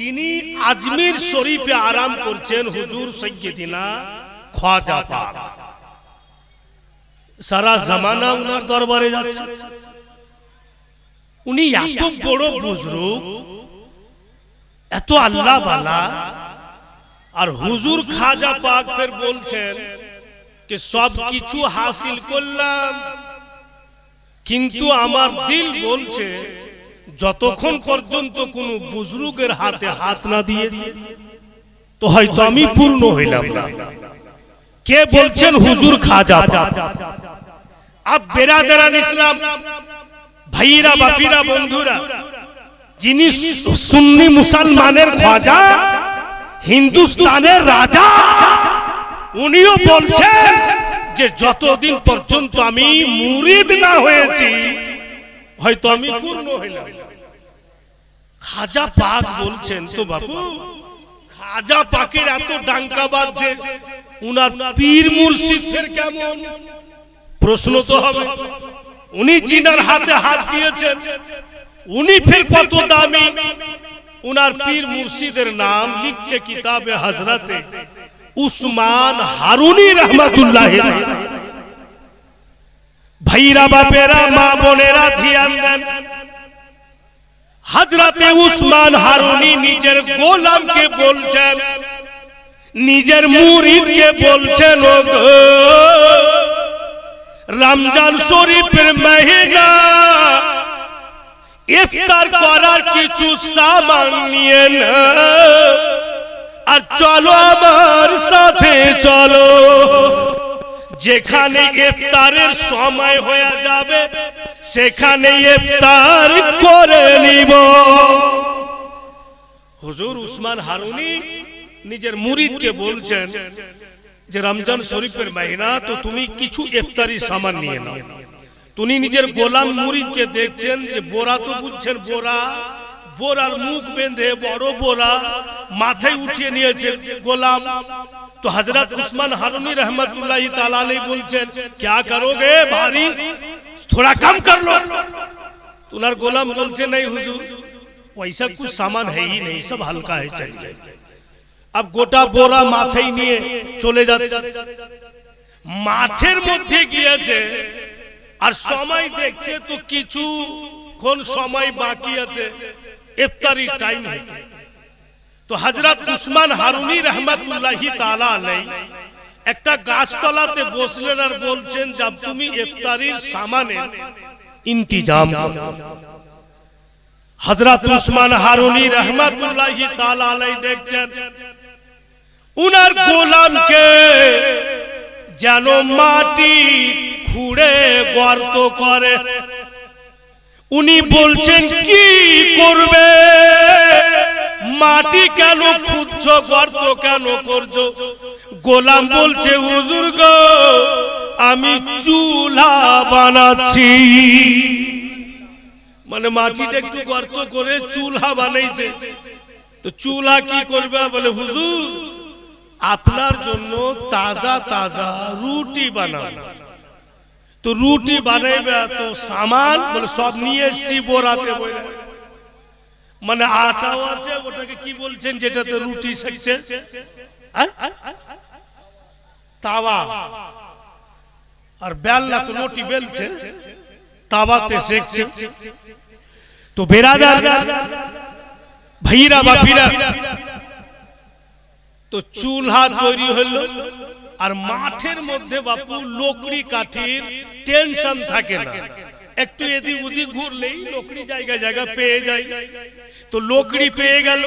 যিনি আজমির শরীফে আরাম করছেন, হুজুর সৈয়দিনা খাজা পাক। সারা জামানা উনার দরবারে যাচ্ছে। উনি এত বড় বুজরুগ এত আল্লাহ বালা আর হুজুর খাজা পাক ফের বলছেন যে, সব কিছু হাসিল করলাম, কিন্তু আমার দিল বলছে যতক্ষণ পর্যন্ত কোনো বুজরুগের হাতে হাত না দিয়েছে তো হয়তো আমি পূর্ণ হইলাম না। কে বলছেন হুজুর খাজা আব বেরাদারান ইসলাম। ভাইরা বাপিরা বন্ধুরা যিনি সুন্নি মুসলমানের খাজা হিন্দুস্তানের রাজা উনিও বলছেন যে যতদিন পর্যন্ত আমি মুরিদ না হয়েছি হয়তো আমি পূর্ণ হইলাম। খাজা পাক বলছেন তো বাবু খাজা পাকের এত ডাঙ্কা বাজছে উনার পীর মুর্শিদের কেমন? প্রশ্ন তো হবে। উনি জিনার হাতে হাত দিয়েছেন, উনি ফের কত দামি? উনার পীর মুর্শিদের নাম লিখছে কিতাবে হজরতে, উসমান হারুনি রহমতুল্লাহ ভাইরা বাপেরা, মা বোনেরা, ধ্যান দেন। হজরতে উসমান হারুনি নিজের গোলামকে বলছেন নিজের মুরিদকে বলছেন রমজান শরীফের মহিনা ইফতার করার কিছু সামান নিয়ে না। আর চলো আমার সাথে চলো। যেখানে ইফতারের সময় হয়ে যাবে সেখানে ইফতার করে নিব। হুজুর উসমান হারুনি নিজের মুরিদকে বলছেন যে রমজান শরীফের মাহিনা তো তুমি কিছু ইফতারি সামান নিয়ে নাও। তুমি নিজের গোলাম মুরিদকে দেখছেন যে বোরা তো বুঝছেন বোরা। বোরার মুখ বেঁধে বড় বোরা মাথায় উঠিয়ে নিয়েছে গোলাম। তো হজরত উসমান হারুনি রহমতুল্লাহ তালা বলছেন, ক্যা করোগে ভারী थोड़ा कम कर लो तुनार गोलाम बोलते नहीं हुजूर वैसा कुछ सामान है ही नहीं सब हल्का है चल जाए अब गोटा নিয়ে চলে যাচ্ছে। মাঠের মধ্যে গিয়েছে, আর সময় দেখছে তো কিছু কোন সময় বাকি আছে ইফতারি টাইম হয়ে গেছে তো হজরত উসমান হারুনি রহমতুল্লাহি তালা নেই। একটা গাছতলাতে বসলেন আর বলছেন যাব তুমি ইফতারির সামানে ইন্তজাম হজরত উসমান হারুনি রহমতুল্লাহি তালা আলাই দেখছেন, উনার গোলামকে যেন মাটি খুঁড়ে গর্ত করে। উনি বলছেন, কি করবে? মাটি কেন খুঁজছ, গর্ত কেন করছ? গোলাম বলছে, হুজুর গো, আমি চুলা বানাচ্ছি। মানে মাটিটা একটু গর্ত করে চুলা বানাইছে। তো চুলা কি করবে? বলে, হুজুর, আপনার জন্য তাজা তাজা রুটি বানাবো। তো রুটি বানাইবে তো সামান মানে সব নিয়ে এসছি, বোরাতে বলে মানে আটাও আছে, ওটাকে কি বলছেন? যেটাতে রুটি শেখছে তাওয়া। আর বেলনা তো রুটি বেলছে। তাওয়াতে শেখছে তো বেরাদার, ভাইরা বাপিরা তো চুলহা তৈরি হলো। আর মাঠের মধ্যে বাপু, লোকড়ি কাঠির টেনশন থাকে না। একটু এদিক ওদিক ঘুরলেই লোকড়ি জায়গা জায়গা পেয়ে যায়। তো লোকড়ি পেয়ে গেল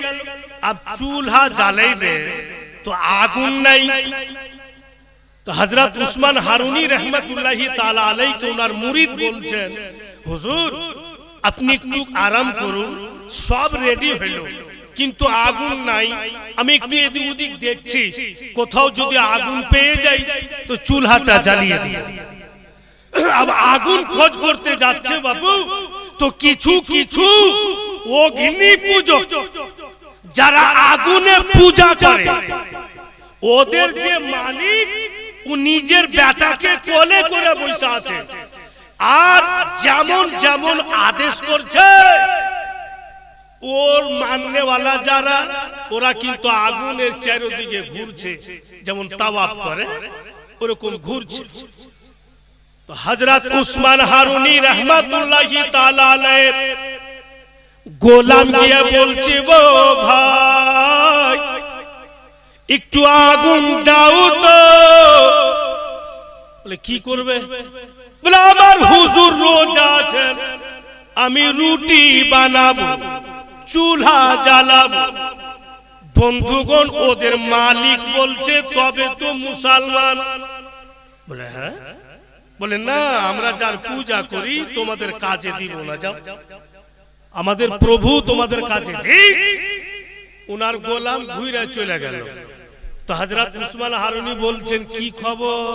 আর চুলহা জ্বালাইবে। তো আগুন নাই। তো হজরত উসমান হারুনি রহমতুল্লাহি তালা আলাইকে ওনার মুরিদ বলছেন হুজুর আপনি একটু আরাম করুন সব রেডি হইল কিন্তু আগুন নাই। আমি একটু এদিক ওদিক দেখছি। কোথাও যদি আগুন পেয়ে যাই তো চুলহাটা জ্বালিয়ে দিই। আগুন খোঁজ করতে যাচ্ছে বাবু তো কিছু কিছু অগ্নি পুজো যারা আগুনে পূজা করে ওদের যে মালিক ও নিজের বেটাকে কোলে করে বসে আছে আর যেমন যেমন আদেশ করছে ওর মাননেওয়ালা যারা ওরা কিন্তু আগুনের চারিদিকে ঘুরছে যেমন তাওয়াফ করে ওরকম ঘুরছে তো হজরত উসমান হারুনি রহমাতুল্লাহি তাআলা গোলাম গিয়ে বলছে গো ভাই একটু আগুন দাও তো বলে কি করবে বলে আমার হুজুর রোজা আছেন আমি রুটি বানাবো চুলা জ্বালাবো বন্ধুগণ ওদের মালিক বলছে তবে তো মুসলমান বলে হ্যাঁ বলে না আমরা যার পূজা করি তোমাদের কাজে দিব না যাও। আমাদের প্রভু তোমাদের কাজে ওনার গোলাম ঘুরে চলে গেল। তো হাজরত উসমান হারুনি বলছেন কি খবর?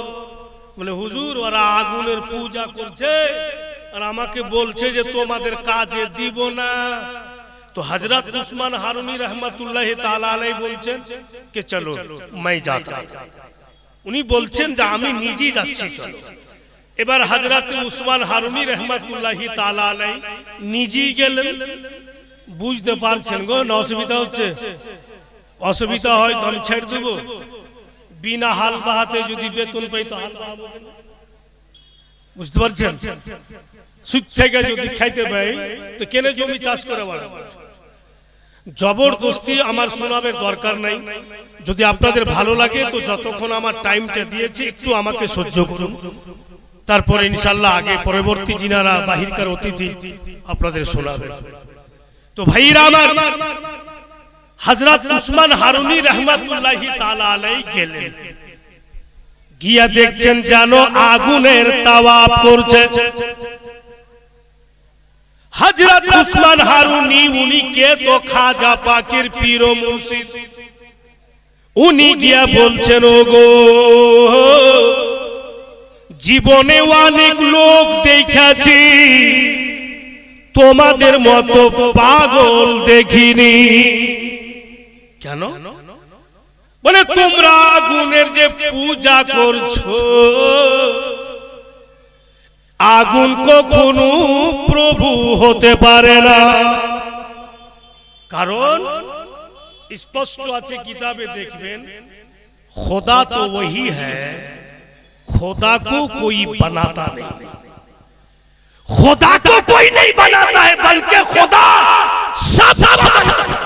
বলে হুজুর ওরা আগুনের পূজা করছে আর আমাকে বলছে যে তোমাদের কাজে দিব না। তো হজরত উসমান হারুনি রহমতুল্লাহ তালাই বলছেন কে চলো মাই যা উনি বলছেন যে আমি নিজেই যাচ্ছি এবার হজরত উসমান হারুনি রহমতুল্লাহি তাআলা আলাই নিজেই গেলেন। বুঝতে পারছেন গো, না অসুবিধা হচ্ছে? অসুবিধা হয় তো ছেড়ে দেবো। বিনা হাল বাহাতে যদি বেতন পাই তো বুঝতে পারছেন? থেকে যদি খাইতে পাই, তো কেনে জমি চাষ করে জবরদস্তি আমার শোনাবের দরকার নাই। যদি আপনাদের ভালো লাগে, তো যতক্ষণ আমার টাইমটা দিয়েছি, একটু আমাকে সহ্য করুন। তারপরে ইনশাল্লাহ আগে পরবর্তী যিনারা বাহিরকার অতিথি আপনাদের শোনাবেন তো ভাইরা আমার হজরত উসমান হারুনি রহমতুল্লাহি তাআলা আলাই গেলেন। গিয়া দেখছেন যেন আগুনের তাওয়াব করছে। হজরত উসমান হারুনি, উনি কে তো খাজা পাকের পীর মুর্শিদ? উনি গিয়া বলছেন ও গো জীবনে অনেক লোক দেখেছি। তোমাদের মতো পাগল দেখিনি। কেন? বলে, তোমরা আগুনের যে পূজা করছ, আগুন কখনো প্রভু হতে পারে না। কারণ, স্পষ্ট আছে কিতাবে দেখবেন, খোদা তো ওই হ্যাঁ खुदा को कोई बनाता नहीं खुदा को कोई नहीं बनाता है बल्कि खुदा सब बनाता है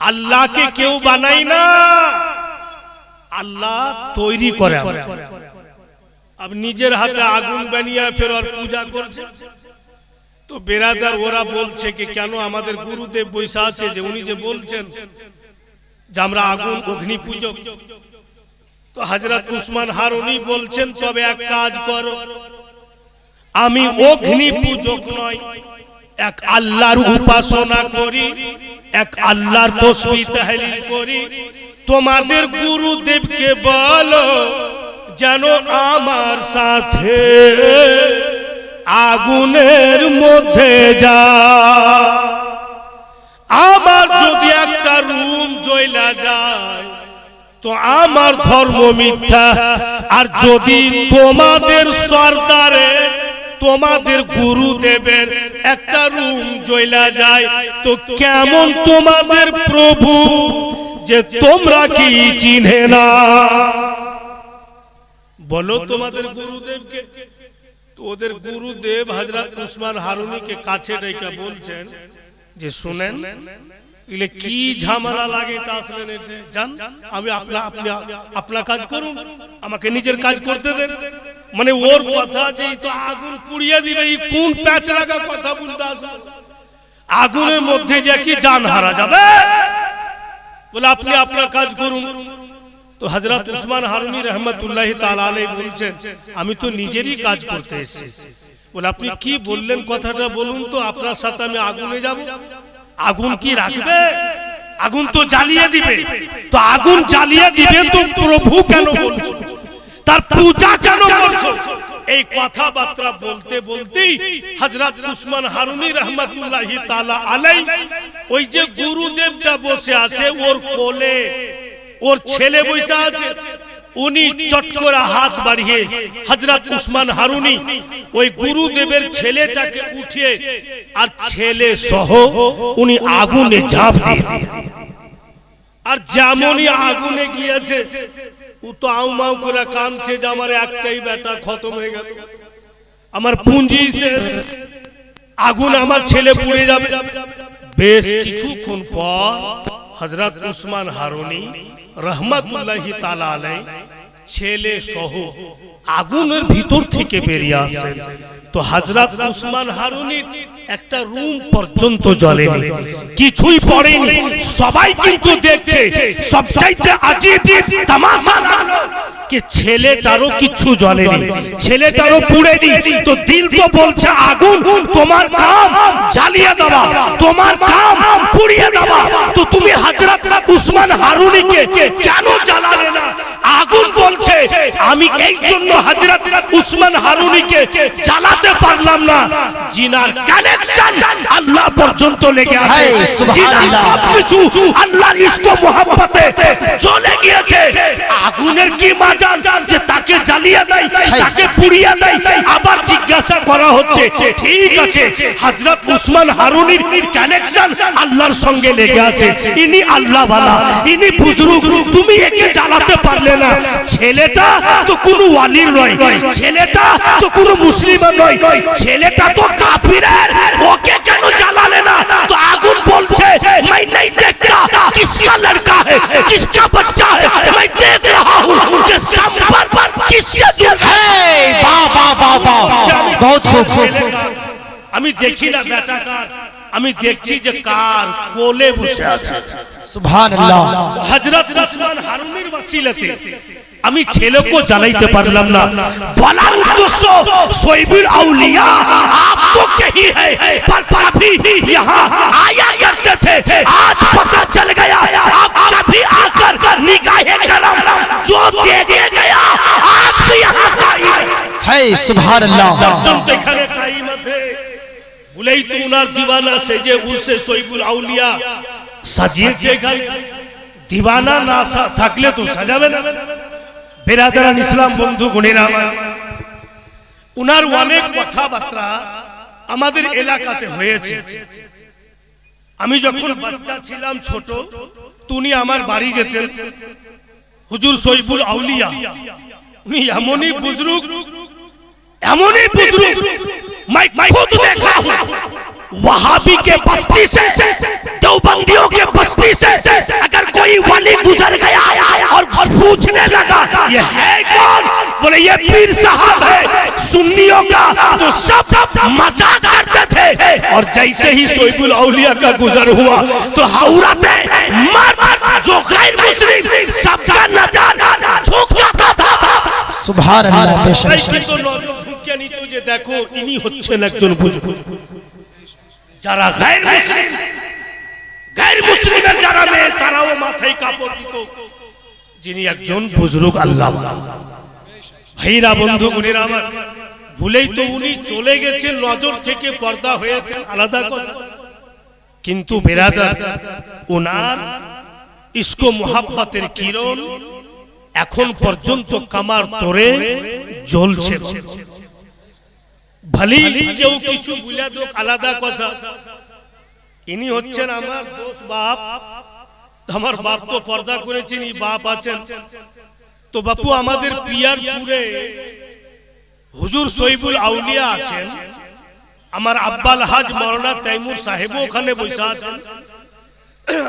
আল্লাহকে কেউ বানাই না আল্লাহ তৈরি করে আমরা। আব নিজের হাতে আগুন বানিয়ে ফের আর পূজা করছে তো বেরাদার ওরা বলছে কি কেন আমাদের গুরুদেব বৈশা আছে যে উনি যে বলছেন যে আমরা আগুন অগ্নি পূজক তো হজরত উসমান হারুনি বলছেন, তবে এক কাজ করো। আমি অগ্নি পূজক নয়, এক আল্লাহর উপাসনা করি, এক আল্লাহর তসবিহ তাহলিল করি। তোমাদের গুরুদেবকে বলো যেন আমার সাথে আগুনের মধ্যে যা আমার যদি একটা রুম জ্বলা যায় তো আমার ধর্ম মিথ্যা। আর যদি তোমাদের সর্দারে, তোমাদের গুরুদেবের একটা রুম জ্বলা যায়, তো কেমন তোমাদের প্রভু যে তোমরা কি চিনে না? বলো তোমাদের গুরুদেবকে। ওদের গুরুদেব হজরত উসমান হারুনিকে কাছে রেখে বলছেন যে, শুনেন ইলে কি ঝামেলা লাগে তা আসলেন জান আমি আপনা আপনি আপনার কাজ করুন আমাকে নিজের কাজ করতে দেন মানে ওর কথা যে তো আগুন পুড়িয়ে দিবে এই কোন প্যাচ লাগা কথা বলতে আসলে আগুনের মধ্যে যে কি জান হারা যাবে বলে আপনি আপনার কাজ করুন তো হজরত উসমান হারুনি রহমতুল্লাহ তালাই বলছেন আমি তো নিজেরই কাজ করতে এসেছি বলে আপনি কি বললেন কথাটা বলুন তো আপনার সাথে আমি আগুনে যাব আগুন কি রাখবে? আগুন তো জ্বালিয়ে দিবে। তো আগুন জ্বালিয়ে দিবে তো প্রভু কেন বলছো? তার পূজা কেন করছ এই কথাবার্তা বলতে বলতেই হজরত উসমান হারুনি রহমতুল্লাহ তালা আলাই ওই যে গুরুদেবটা বসে আছে ওর কোলে ওর ছেলে বসে আছে। উনি চট করে হাত বাড়িয়ে হজরত উসমান হারুনি ওই গুরুদেবের ছেলেটাকে উঠিয়ে আর ছেলে সহ উনি আগুনে ঝাঁপ দিয়ে আর যেমনই আগুনে গিয়েছে ও তো আউ মাউ করে কাঁদছে যে আমার একটাই বেটা খতম হয়ে গেল। আমার পুঁজি শেষ। আগুন আমার ছেলে পুড়ে যাবে। বেশ কিছুক্ষণ পর হজরত উসমান হারুনি রহমতুল্লাহি তালা আলাই ছেলে সহ আগুনের ভিতর থেকে বেরিয়ে আসেন। তো হাজরাত উসমান হারুনির একটা রুম পর্যন্ত জ্বলেনি। কিছুই পড়েনি। সবাই কিন্তু দেখছে, সবচাইতে আজিব তামাশা। कि ছেলেটারও কিছু জ্বলেনি ছেলেটারও পুড়েনি। তো দিল তো বলছে আগুন তোমার কাম জ্বালিয়ে দেওয়া। তোমার কাম পুড়িয়ে দেওয়া। তো তুমি হযরত উসমান হারুনিকে কেন জ্বালালে না? আগুন বলছে আমি এই জন্য হযরত উসমান হারুনিকে জ্বালাতে পারলাম না। জিনার কানেকশন আল্লাহ পর্যন্ত লেগে আছে। সুবহানাল্লাহ। জিনার সবকিছু আল্লাহর ইশক ও মোহাব্বতে চলে গিয়েছে। আগুনের কি মাজান যে তাকে জ্বালিয়ে দেয় তাকে পুড়িয়ে দেয় আবার জিজ্ঞাসা করা হচ্ছে ঠিক আছে হযরত উসমান হারুনির কানেকশন আল্লাহর সঙ্গে লেগে আছে। ইনি আল্লাহ বালা ইনি বুজরুগ তুমি একে জ্বালাতে পারলে না। ছেলেটা তো কোনো ওয়ালির নয় ছেলেটা তো কোনো মুসলিমের নয় ছেলেটা তো কাফিরের ওকে কেন জ্বালালে না? তো আগুন বলছে मैं नहीं देखता किसका लड़का है किसका बच्चा है मैं देख रहा हूँ कि संपर्क पर किससे जुड़ है এই, বাহ বাহ বাহ বাহ বহুত খুব খুব আমি দেখি না বেটা কার আমি দেখছি যে কার কোলে বসে আছে সুবহানাল্লাহ হযরত উসমান হারুনের ওসিলাতে আমি ছেলেকে জ্বালাইতে পারলাম না বলার উদ্দেশ্য সৈবুল আউলিয়া आप तो कही है पर कभी यहाँ आया करते थे आज पता चल गया आप कभी आकर निगाहे करम जो दे दे गया आज भी यहाँ कायम है হে সুবহানাল্লাহ পর্যন্ত এখানে কাইম আছে বলেই তো উনার দিওয়ানা সেজে উসে সৈবুল আউলিয়া সাজিয়েছে এখানে দিওয়ানা না সা- থাকলে তো সাজাবে না বেরাদারান ইসলাম বন্ধু গুণেরা উনার অনেক কথাবার্তা আমাদের এলাকাতে হয়েছে আমি যখন বাচ্চা ছিলাম ছোট তুমি আমার বাড়ি যেতেন হুজুর সৈফুল আউলিয়া উনি এমনই বুজরুক এমনই বুজরুক মাইক মাইক দেখা वहाबी के बस्ती से देवबंदियों के बस्ती से अगर कोई वली गुजर गया और पूछने लगा ये है कौन बोले ये पीर साहब है सुन्नियों का तो सब मजाक करते थे और जैसे ही सोईबुल औलिया का गुजर हुआ तो औरतें मर्द जो गैर मुस्लिम सबका नजर झुक जाता था সুবহানাল্লাহ বেশ তাই কিন্তু নজর ঢুকিয়ে নিত যে দেখো ইনি হচ্ছেন একজন বুজুর্গ যারা গায়ের মুসলিম গায়ের মুসলিমের যারা মেয়ে, তারাও মাথায় কাপড় দিত। যিনি একজন বুজুর্গ আল্লাহ। ভাইরা, বন্ধু, বোনেরা আমার, ভুলেই তো উনি চলে গেছেন, নজর থেকে পর্দা হয়েছে আলাদা কথা। কিন্তু বেরাদার ওনার ইস্কো মোহাব্বতের কিরণ এখন পর্যন্ত কামার তোরে জ্বলছে। ভালি কেউ কিছু বুঝা দোক আলাদা কথা। ইনি হচ্ছেন আমার দোষ বাপ। আমার বাপ তো পর্দা করেছেন বাপ আছেন। তো বাপু আমাদের পিয়ারপুরে হুজুর সইবুল আউলিয়া আছেন। আমার আব্বাল হাজ মরনা তাইমুর সাহেবও ওখানে বসে আছেন।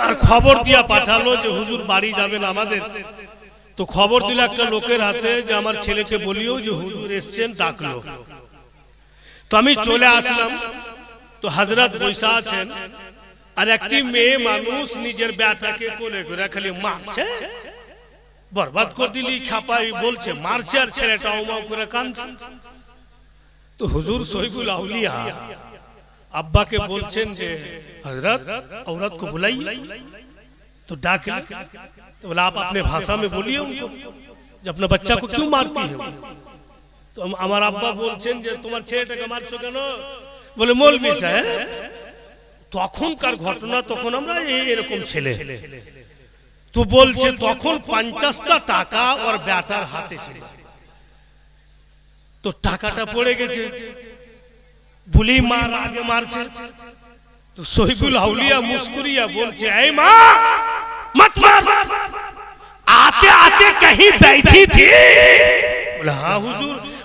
আর খবর দিয়া পাঠালো যে হুজুর বাড়ি যাবেন আমাদের। তো খবর দিল একটা লোকের হাতে যে আমার ছেলেকে বলিও যে হুজুর এসছেন ডাকলো। তো আমি চলে আসলাম তো হাজরাত বৈশা আছেন আর একটি মেয়ে মানুষ নিজের ব্যাটাকে কোলে করে খালি মারছে বরবাদ করে দিলি খাপাই বলছে মারছে আর ছেলেটা উমাও করে কাঁদছে তো হুজুর সহিবুল আউলিয়া আব্বাকে বলছেন যে हजरत औरत को बुलाइए तो डाक तो बोला आप अपने भाषा में बोलिए उनको যে আপনার বাচ্চা को क्यों मारती है वो? তো আম- আমার আব্বা বলছেন যে তোমার ছেলেটাকে মারছো কেন বলে মৌলবি সাহেব তখনকার ঘটনা তখন আমরা এই এরকম ছেলে তো বলছে তখন পঞ্চাশটা টাকা ওর ব্যাটার হাতে ছিল তো টাকাটা পড়ে গেছে ভুলি মার আগে মারছে তো শহীদুল হাউলিয়া মুস্কুরিয়া বলছে এই মা मत मार आते आते कहीं बैठी थी बोले हाँ हुजूर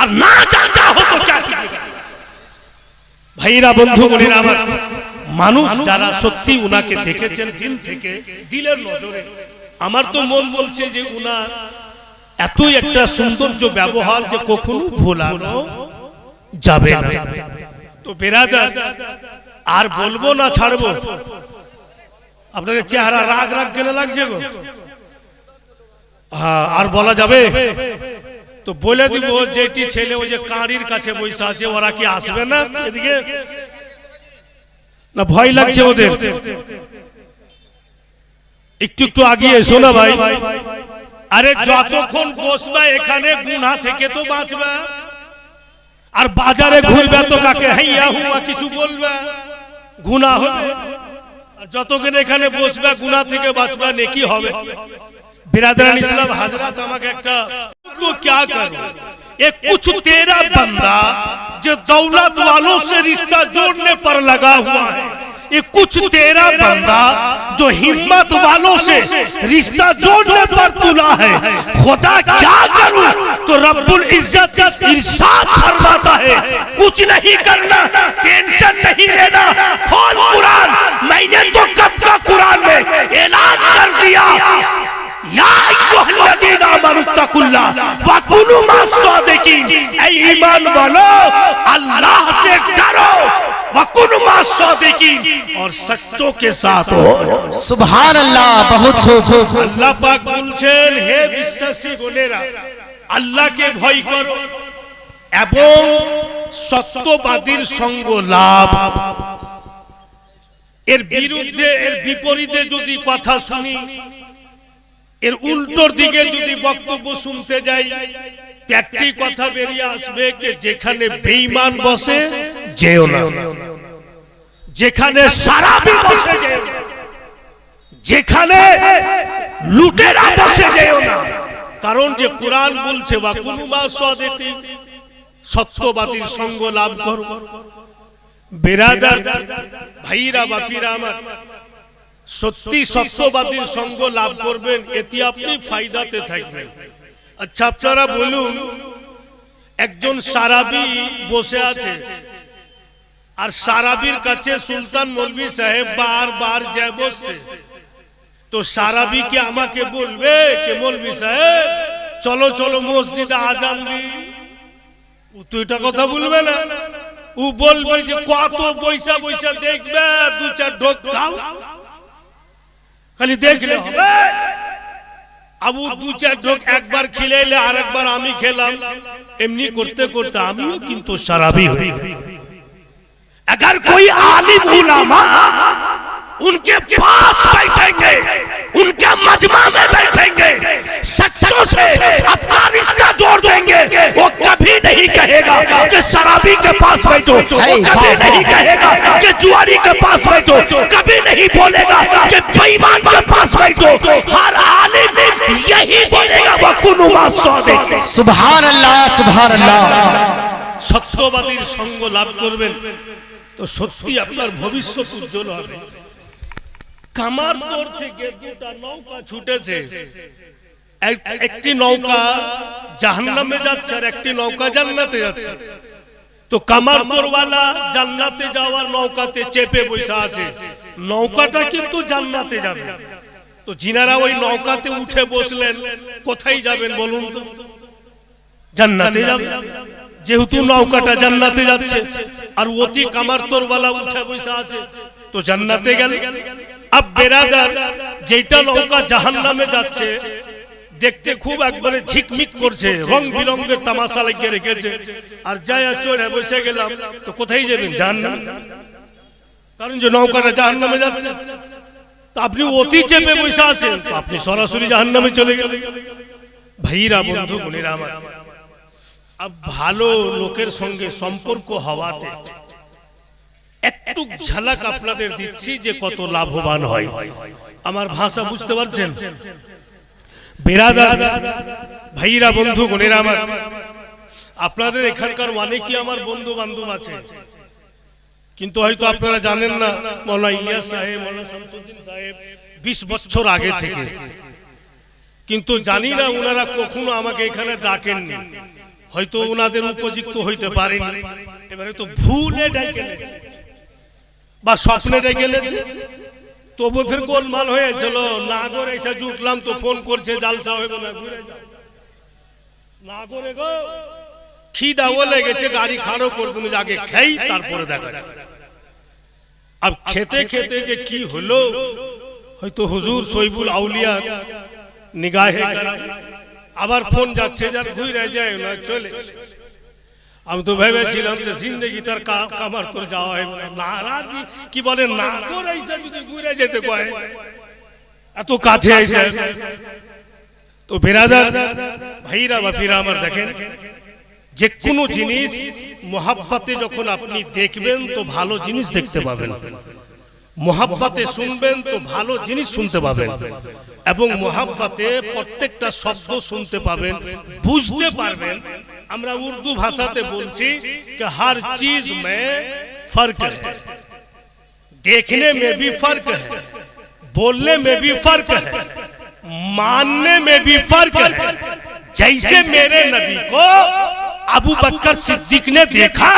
আর না যা যা হতো ভাইরা, বন্ধু মনিরা, আমার মানুষ যারা সত্যি উনাকে দেখেছেন দিল থেকে, দিলের নজরে, আমার তো মন বলছে যে উনার এতই একটা সৌন্দর্য ব্যবহার যে কখনো ভোলানো যাবে না। তো বেরাদার, আর বলব না ছাড়বো। আপনাদের চেহারা রাগ রাগ গেলে লাগছে গো। হ্যাঁ, আর বলা যাবে? তো বলে দিব যেটি ছেলে ওই যে কাঁড়ির কাছে বসে আছে ওরা কি আসবে না? এদিকে। না ভয় লাগছে ওদের। একটু একটু আগিয়ে এসো না ভাই। আরে যতক্ষণ বসবে এখানে গুনা থেকে তো বাঁচবে। আর বাজারে ঘুরবে তো কাকে? হাইয়া হুয়া কিছু বলবে। গুনা হবে। আর যতক্ষণ এখানে বসবে গুনা থেকে বাঁচবে নেকি হবে। बिरादरान इस्लाम हजरत আমাকে একটা तो क्या करूं ये कुछ तेरा बंदा जो दौलत वालों से रिश्ता जोड़ने पर लगा हुआ है ये कुछ तेरा बंदा जो हिम्मत वालों से रिश्ता जोड़ने पर तुला है खुदा क्या करूं तो रब्बुल इज्जत इरशाद फरमाता है कुछ नहीं करना टेंशन नहीं लेना खोल कुरान मैंने तो कब का कुरान में ऐलान कर दिया या अय्युहल्लज़ीना आमनुत्तकुल्लाह व कुनू मास्सादिकीन ऐ ईमान वालो अल्लाह से डरो व कुनू मास्सादिकीन और सच्चों के साथ हो सुभान अल्लाह बहुत खूब আল্লাহ পাক বলছেন হে বিশ্বাসী বোনেরা আল্লাহকে ভয় করো এবং সত্যবাদীর সঙ্গ লাভ এর বিরুদ্ধে এর বিপরীতে যদি কথা শুনি এর উল্টোর দিকে যদি বক্তব্য শুনতে যাই একটি কথা বেরিয়ে আসবে যে যেখানে বেঈমান বসে যেও না। যেখানে সারাবি বসে যেও না। যেখানে লুটেরা বসে যেও না। কারণ যে কোরআন বলছে বা কুনুমা সদেতি সত্যবাদীর সঙ্গ লাভ করো। বেরাদার ভাইরা বাপিরা আমার। সত্যি সত্যবাদীর সঙ্গ লাভ করবেন এতে আপনি ফায়দাতে থাকবেন। আচ্ছা আপনারা বলুন একজন সারাবি বসে আছে। আর সারাবির কাছে সুলতান মৌলভী সাহেব বারবার যায় বসছে। তো সারাবি কি আমাকে বলবে কে মৌলভী সাহেব? চলো চলো মসজিদে আজান দি ও তো এটা কথা বলবে না। ও বলবে যে কত পয়সা পয়সা দেখবে দু চার ঢোক খাও। खाली देख ले। अब दो चार जोक एक बार खिले ले और बार आमी खेलाम एमनी करते करते किंतु तो शराबी हो अगर कोई आलिम उलामा उनके पास बैठेंगे उनके मजमा में बैठेंगे सच्चों से अपना रिश्ता जोड़ देंगे वो कभी नहीं कहेगा कि शराबी के पास बैठो वो कभी नहीं कहेगा कि जुआरी के पास बैठो कभी नहीं बोलेगा कि बेईमान के पास बैठो हर आलिम यही बोलेगा वो कुनुमा सौदे सुभान अल्लाह सुभान अल्लाह সত্যবাদীর সঙ্গ লাভ করবেন তো সত্যি আপনার ভবিষ্যৎ উজ্জ্বল হবে কামার তোর থেকে দুটা নৌকা ছুটেছে এক- একটি নৌকা জাহান্নামে যাচ্ছে আর একটি নৌকা জান্নাতে যাচ্ছে। তো কামার তোরওয়ালা জান্নাতে যাওয়ার নৌকাতে চেপে বসে আছে। নৌকাটা কিন্তু জান্নাতে যাবে। তো জিনারা ওই নৌকাতে উঠে বসলেন, কোথায় যাবেন বলুন জান্নাতে যাবে। যেহেতু নৌকাটা জান্নাতে যাচ্ছে, আর অতি কামার তোরওয়ালা উঠে বসে আছে, তো জান্নাতে গেলে। আব বেরাদার যেটা নৌকা জাহান নামে যাচ্ছে দেখতে খুব একবারে ঝিকমিক করছে রং বিরঙ্গের তামাশা লাগিয়ে রেখেছে। আর যাই চড়ে বসে গেলাম তো কোথায় যাবেন জাহান কারণ যে নৌকাটা জাহান নামে যাচ্ছে। আপনি অতি চেপে বসে আছেন আপনি সরাসরি জাহান নামে চলে গেলেন। ভাইরা বন্ধু বোনেরা আমার। ভালো লোকের সঙ্গে সম্পর্ক হওয়াতে একটু ঝালাক আপনাদের দিচ্ছি যে কত লাভবান হয়। আমার ভাষা বুঝতে পারছেন? বেরাদার ভাইরা, বন্ধু, বোনেরা আমার। আপনাদের এখানকার অনেকই আমার বন্ধু বান্ধব আছে। কিন্তু হয়তো আপনারা জানেন না, মৌলানা ইয়া সাহেব, মৌলানা শামসুদ্দিন সাহেব, বিশ বছর আগে থেকে। কিন্তু জানি না ওনারা কখনো আমাকে এখানে ডাকেননি। হয়তো ওনাদের উপযুক্ত হইতে পারেনি। এবারে তো ভুলে ডাকে বা স্বপ্নে ডেকে তবু ফের গোলমাল হয়েছিল? নাগর এসে জুটলাম তো ফোন করছে জালসা হয়ে না ঘুরে নাগরে গো খিদাও লেগেছে গাড়ি খাড়ো করে তুমি আগে খেই তারপরে দেখা আব খেতে খেতে যে কি হলো? হয়তো হুজুর সইবুল আউলিয়া নিগাহে আবার ফোন যাচ্ছে যার ঘুরে যায় না চলে আমি তো ভেবেছিলাম যে জিন্দগি তার কামার তোর যাওয়া হয় নারাজ কি বলে, না ঘুরে যেতে কয় এত কাছে এসে তো বেরাদার ভাইরা বা ফিরা আমার দেখেন, যে কোনো জিনিস মহাব্বাতে যখন আপনি দেখবেন তো ভালো জিনিস দেখতে পাবেন। মহাব্বাতে শুনবেন তো ভালো জিনিস শুনতে পাবেন। এবং মহাব্বাতে প্রত্যেকটা শব্দ শুনতে পাবেন, বুঝতে পারবেন আমরা উর্দু ভাষাতে বলছি कि हर चीज में फर्क है देखने में भी फर्क है बोलने में भी फर्क है मानने में भी फर्क है जैसे मेरे नबी को अबू बकर सिद्दीक ने देखा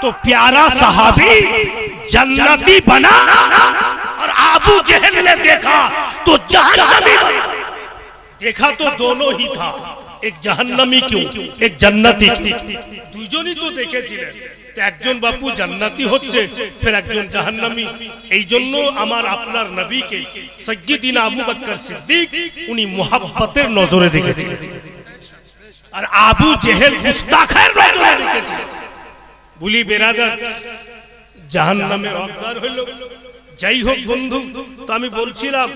तो प्यारा सहाबी जन्नती बना और अबू जहल ने देखा तो जहन्नमी बना देखा तो दोनों ही था এক জাহান্নামি কেউ, এক জান্নাতি দুজনই তো দেখেছিলেন। একজন বাপু জান্নাতি হচ্ছে, ফের একজন জাহান্নামি। এই জন্য আমার আপনার নবীকে সজ্জিদিন আবু বকর সিদ্দিক, উনি মোহাব্বতের নজরে দেখেছিলেন। আর আবু জেহেল গুস্তাখের নজরে দেখেছিলেন। বলি, বেরাদার জাহান্নামের হকদার হইল। যাই হোক বন্ধু, তো আমি বলছিলাম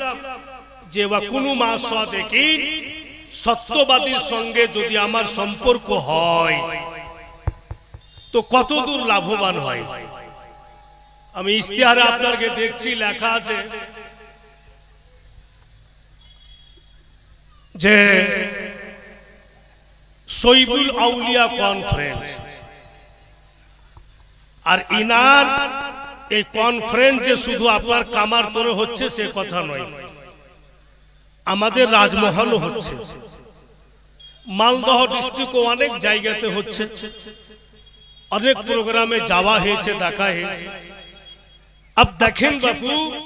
যে বা কুনু মা সাদিকিন সত্যবাদীর সঙ্গে যদি আমার সম্পর্ক হয় তো কত দূর লাভবান হয়? আমি ইশতেহারে আপনাকে দেখছি লেখা আছে যে সইবুল আউলিয়া কনফারেন্স আর ইনার এই কনফারেন্স যে শুধু আপনার কামার তোরে হচ্ছে সে কথা নয়। আমাদের রাজমহল হচ্ছে। মালদহ ডিস্ট্রিক্ট অনেক জায়গাতে হচ্ছে। অনেক প্রোগ্রামে যাওয়া হয়েছে, দেখা হয়েছে। আপ দেখেন বাবু